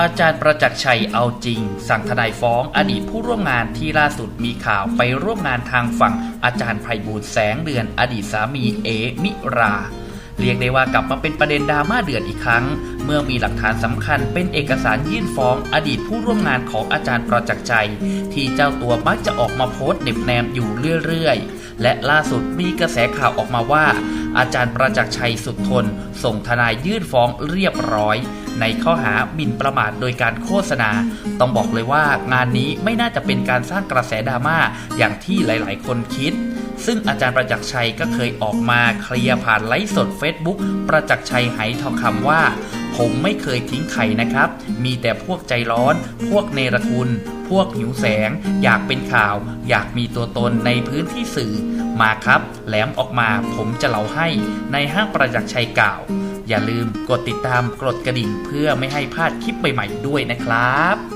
อาจารย์ประจักษ์ชัยเอาจริง สั่งทนายฟ้องอดีตผู้ร่วมงานที่ล่าสุดมีข่าวไปร่วมงานทางฝั่งอาจารย์ไพบูลแสงเดือนอดีตสามีเอมิรา เรียกได้ว่ากลับมาเป็นประเด็นดราม่าเดือดอีกครั้ง เมื่อมีหลักฐานสำคัญเป็นเอกสารยื่นฟ้องอดีตผู้ร่วมงานของอาจารย์ประจักษ์ชัย ที่เจ้าตัวมักจะออกมาโพสต์เน็บแนมอยู่เรื่อยๆ และล่าสุดมีกระแสข่าวออกมาว่า อาจารย์ประจักษ์ชัยสุดทน ส่งทนายยื่นฟ้องเรียบร้อย ในข้อหาหมิ่นประมาทโดยการโฆษณา ต้องบอกเลยว่างานนี้ไม่น่าจะเป็นการสร้างกระแสดราม่าอย่างที่หลาย ๆ คนคิดซึ่งอาจารย์ประจักษ์ชัยก็เคยออกมาเคลียร์ผ่านไลฟ์สด Facebook ประจักษ์ชัยไหทองคำว่า ผมไม่เคยทิ้งใครนะครับ มีแต่พวกใจร้อน พวกเนรคุณ พวกหิวแสง อยากเป็นข่าว อยากมีตัวตนในพื้นที่สื่อ มาครับ แหลมออกมาผมจะเล่าให้ในห้างประจักษ์ชัยกล่าว อย่าลืมกดติดตามกดกระดิ่งเพื่อไม่ให้พลาดคลิปใหม่ๆด้วยนะครับ